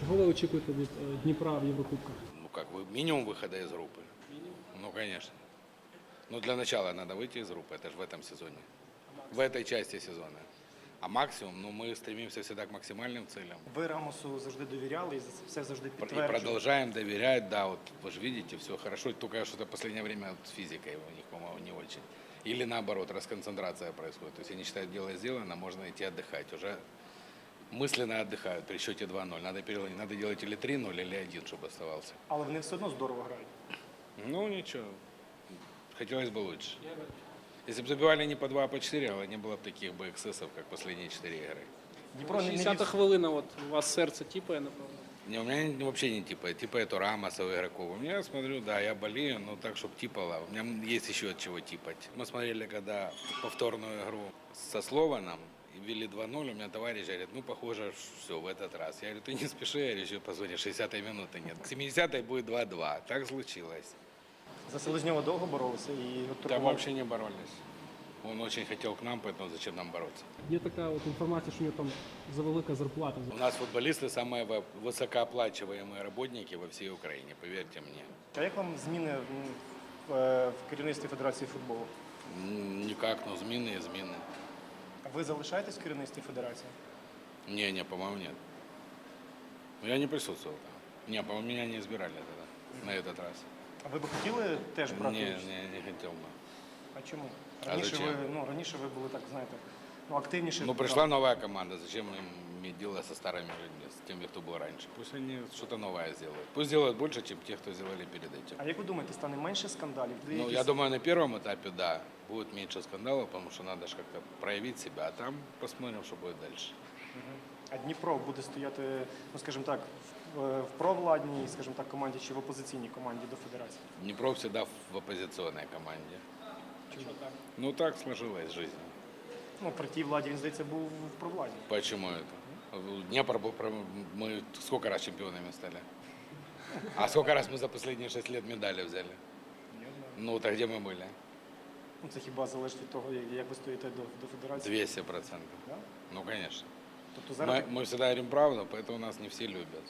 Чого ви очікуєте від е, Дніпра в Єврокубках? Ну как, вы, минимум выхода из группы. Ну, конечно. Ну, для начала надо выйти из группы, это же в этом сезоне. В этой части сезона. А максимум, ну, мы стремимся всегда к максимальным целям. Ви Рамосу завжди довіряли і за це все завжди И підтверджували. продолжаем доверять, да, вот вы же видите, все хорошо, только что-то в последнее время вот с физикой у них, по-моему, не очень. Или наоборот, расконцентрация происходит. То есть они считают, дело сделано, можно идти отдыхать. Уже мысленно отдыхают при счете 2-0. Надо, переломить, надо делать или 3-0, или 1, чтобы оставался. Але вони все одно здорово грають. Ну, ничего. Хотелось бы лучше. Если бы забивали не по 2, а по 4, гола, не было бы таких бы эксцессов, как последние 4 игры. Дніпро не, не 60-та вів- хвилина, от у вас серце тіпає, напевно. Не, у меня не- вообще не типа, типа это Рамосов игроков. У меня, смотрю, да, я болею, но так, чтобы типало. У меня есть еще от чего типать. Мы смотрели, когда повторную игру со Слованом, и ввели 2-0, у меня товарищ говорит, ну, похоже, все, в этот раз. Я говорю, ты не спеши, я говорю, еще позвони, 60-й минуты нет. К 70-й будет 2-2. Так случилось. за Селезньова довго боролися і от Там турбував. вообще не боролись. Он очень хотел к нам, поэтому зачем нам бороться? Є така от інформація, що у нього там завелика зарплата. У нас футболисты самые во- высокооплачиваемые работники во всей Украине, поверьте мне. А як вам зміни м, в, е, в керівництві Федерації футболу? М, Никак, но змины и змины. Ви залишаєтесь в керівництві Федерації? Не, не, по-моему, нет. Ну, Я не присутствовал там. Не, по-моему, меня не избирали тогда, на этот раз. А ви б хотіли теж Не, брати не, участь? не хотел бы. А чому? А Раніше зачем? ви ну раніше ви були так, знаєте, ну активніше. Ну, пришла новая команда, зачем им иметь дело со старыми людьми, с теми, кто был раньше? Пусть они что-то новое сделают. Пусть делают больше, чем те, кто сделали перед этим. А як ви думаєте, стане менше скандалів? Де Ну, якісь- я думаю, на первом этапе, да, будет меньше скандалов, потому что надо же как-то проявить себя, а там посмотрим, что будет дальше. А Дніпро буде стояти, ну скажімо так, в, в провладній, скажімо так, команді чи в опозиційній команді до федерації? Днепро всегда в оппозиционной команде. Ну, так сложилась жизнь. Ну, при тій владі він здається був в провладі. Почему это? Днепр был, прям- мы сколько раз чемпионами стали? А сколько раз мы за последние шесть лет медали взяли? Ну, так где мы были? Ну це хіба залежить від того, як- як ви стоїте до, до федерації? 200 процентов. Да? Ну, конечно. Тобто зараз Мы, мы всегда говорим правду, поэтому нас не все любят.